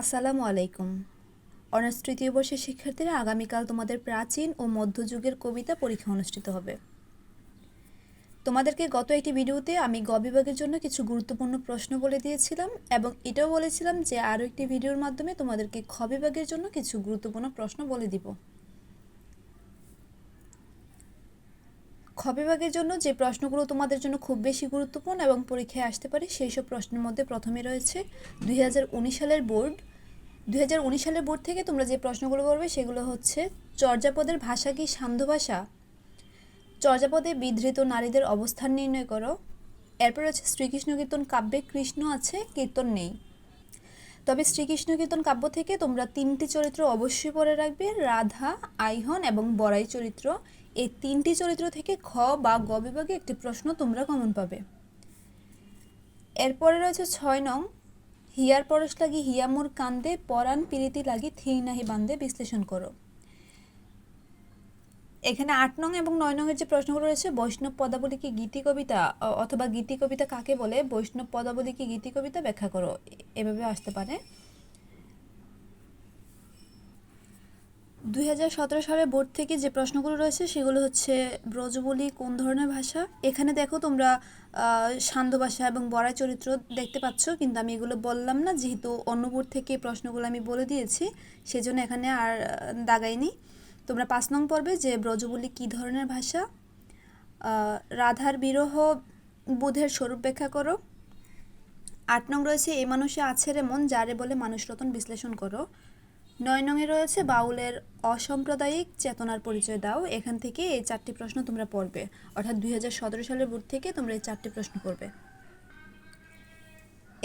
আসসালামু আলাইকুম। অনার্স তৃতীয় বর্ষের শিক্ষার্থীরা আগামীকাল তোমাদের প্রাচীন ও মধ্যযুগের কবিতা পরীক্ষা অনুষ্ঠিত হবে। তোমাদেরকে গত একটি ভিডিওতে আমি গ বিভাগের জন্য কিছু গুরুত্বপূর্ণ প্রশ্ন বলে দিয়েছিলাম এবং এটাও বলেছিলাম যে আরও একটি ভিডিওর মাধ্যমে তোমাদেরকে খ বিভাগের জন্য কিছু গুরুত্বপূর্ণ প্রশ্ন বলে দিব। খ বিভাগের জন্য যে প্রশ্নগুলো তোমাদের জন্য খুব বেশি গুরুত্বপূর্ণ এবং পরীক্ষায় আসতে পারে, সেই সব প্রশ্নের মধ্যে প্রথমে রয়েছে দুই হাজার উনিশ সালের বোর্ড। দুই হাজার উনিশ সালের বোর্ড থেকে তোমরা যে প্রশ্নগুলো করবে সেগুলো হচ্ছে, চর্যাপদের ভাষা কি সান্ধ্য ভাষা? চর্যাপদে বিধৃত নারীদের অবস্থান নির্ণয় করো। এরপর হচ্ছে শ্রীকৃষ্ণ কীর্তন কাব্যে কৃষ্ণ আছে, কীর্তন নেই। তবে শ্রীকৃষ্ণ কীর্তন কাব্য থেকে তোমরা তিনটি চরিত্র অবশ্যই পড়ে রাখবে, রাধা, আইহন এবং বড়াই চরিত্র। এই তিনটি চরিত্র থেকে খ বা গ বিভাগে একটি প্রশ্ন তোমরা কমন পাবে। এরপরে রয়েছে ছয় নং, হিয়ার পরশ লাগি হিয়ামুর কান্দে, পরাণ পিরিতি লাগি থি নাহি বান্দে, বিশ্লেষণ করো। এখানে আট নং এবং নয় নংয়ের যে প্রশ্নগুলো রয়েছে, বৈষ্ণব পদাবলী কি গীতি কবিতা অথবা গীতি কবিতা কাকে বলে, বৈষ্ণব পদাবলী কি গীতি কবিতা ব্যাখ্যা করো। এভাবে আসতে পারে। দুই হাজার সতেরো সালের বোর্ড থেকে যে প্রশ্নগুলো রয়েছে, সেগুলো হচ্ছে ব্রজবলি কোন ধরনের ভাষা? এখানে দেখো তোমরা সান্ধ্য ভাষা এবং বড়াই চরিত্র দেখতে পাচ্ছ, কিন্তু আমি এগুলো বললাম না, যেহেতু অন্য বোর্ড থেকে প্রশ্নগুলো আমি বলে দিয়েছি, সেজন্য এখানে আর দাগাইনি। তোমরা পাঁচ নং পর্বে যে ব্রজবলি কী ধরনের ভাষা? রাধার বিরহ বুধের স্বরূপ ব্যাখ্যা করো। আট নং রয়েছে এই মানুষে আছে রে মন যারে বলে মানুষ রতন বিশ্লেষণ করো। নয় নংয়ে রয়েছে, বাউলের অসাম্প্রদায়িক চেতনার পরিচয় দাও। এখান থেকে এই চারটি প্রশ্ন তোমরা পড়বে। অর্থাৎ দুই হাজার সতেরো সালের বোর্ড থেকে তোমরা এই চারটি প্রশ্ন পড়বে।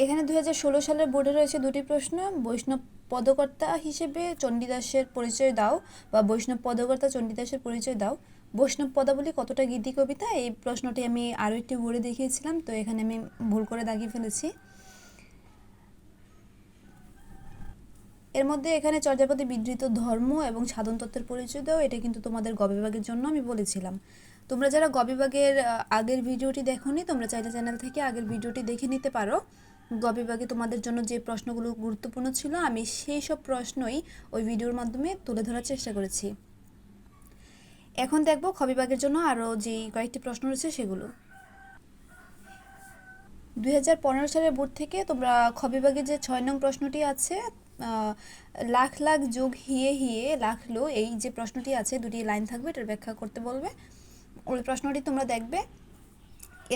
এখানে দুই হাজার ষোলো সালের বোর্ডে রয়েছে দুটি প্রশ্ন। বৈষ্ণব পদকর্তা হিসেবে চণ্ডীদাসের পরিচয় দাও বা বৈষ্ণব পদকর্তা চণ্ডীদাসের পরিচয় দাও। বৈষ্ণব পদাবলী কতটা গীতি কবিতা? এই প্রশ্নটি আমি আরও একটি বোর্ডে দেখিয়েছিলাম, তো এখানে আমি ভুল করে দাগিয়ে ফেলেছি। এর মধ্যে এখানে চর্যাপদে বিধৃত ধর্ম এবং সাধন তত্ত্বের পরিচয় দাও, এটা কিন্তু তোমাদের গবিভাগের জন্য আমি বলেছিলাম। তোমরা যারা গবিভাগের আগের ভিডিওটি দেখোনি, তোমরা চাইলে চ্যানেল থেকে আগের ভিডিওটি দেখে নিতে পারো। গবিভাগে তোমাদের জন্য যে প্রশ্নগুলো গুরুত্বপূর্ণ ছিল, আমি সেই সব প্রশ্নই ওই ভিডিওর মাধ্যমে তুলে ধরার চেষ্টা করেছি। এখন দেখব খবিভাগের জন্য আরও যে কয়েকটি প্রশ্ন রয়েছে সেগুলো। দু হাজার পনেরো সালের বোর্ড থেকে তোমরা খ বিভাগে যে ছয় নং প্রশ্নটি আছে লাখ লাখ যুগ হিয়ে হিয়ে লাখ লো, এই যে প্রশ্নটি আছে, দুটি লাইন থাকবে, এটার ব্যাখ্যা করতে বলবে। ওই প্রশ্নটি তোমরা দেখবে।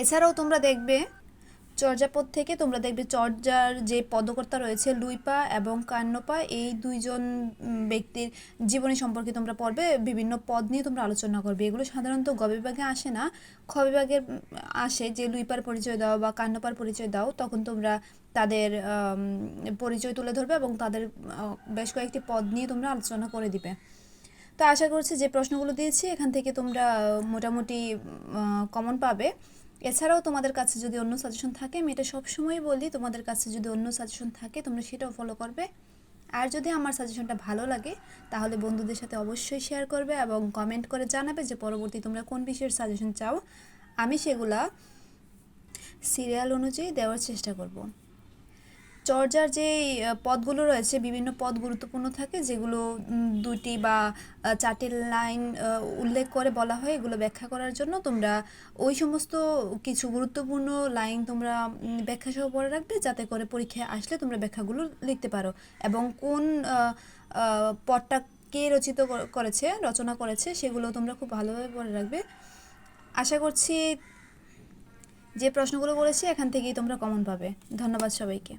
এছাড়াও তোমরা দেখবে চর্যাপদ থেকে তোমরা দেখবে চর্যার যে পদকর্তা রয়েছে লুইপা এবং কান্নপা এই দুইজন ব্যক্তির জীবনী সম্পর্কে তোমরা পড়বে বিভিন্ন পদ নিয়ে তোমরা আলোচনা করবে। এগুলো সাধারণত গ বিভাগে আসে না। খ বিভাগের উম, আসে যে লুইপার পরিচয় দাও বা কান্নপার পরিচয় দাও তখন তোমরা তাদের পরিচয় তুলে ধরবে এবং তাদের বেশ কয়েকটি পদ নিয়ে তোমরা আলোচনা করে দিবে। তো আশা করছি যে প্রশ্নগুলো দিয়েছি এখান থেকে তোমরা মোটামুটি কমন পাবে। এছাড়াও তোমাদের কাছে যদি অন্য সাজেশন থাকে, আমি এটা সবসময় বলি, তোমাদের কাছে যদি অন্য সাজেশন থাকে, তোমরা সেটাও ফলো করবে। আর যদি আমার সাজেশনটা ভালো লাগে, তাহলে বন্ধুদের সাথে অবশ্যই শেয়ার করবে এবং কমেন্ট করে জানাবে যে পরবর্তী তোমরা কোন বিষয়ের সাজেশন চাও। আমি সেগুলা সিরিয়াল অনুযায়ী দেওয়ার চেষ্টা করব। চর্যার যে পদগুলো রয়েছে, বিভিন্ন পদ গুরুত্বপূর্ণ থাকে, যেগুলো দুটি বা চারটি লাইন উল্লেখ করে বলা হয়, এগুলো ব্যাখ্যা করার জন্য তোমরা ওই সমস্ত কিছু গুরুত্বপূর্ণ লাইন তোমরা ব্যাখ্যা সহ পড়ে রাখবে, যাতে করে পরীক্ষায় আসলে তোমরা ব্যাখ্যাগুলো লিখতে পারো। এবং কোন পদটা কে রচিত করেছে, রচনা করেছে, সেগুলো তোমরা খুব ভালোভাবে পড়ে রাখবে। আশা করছি যে প্রশ্নগুলো বলেছি এখান থেকেই তোমরা কমন পাবে। ধন্যবাদ সবাইকে।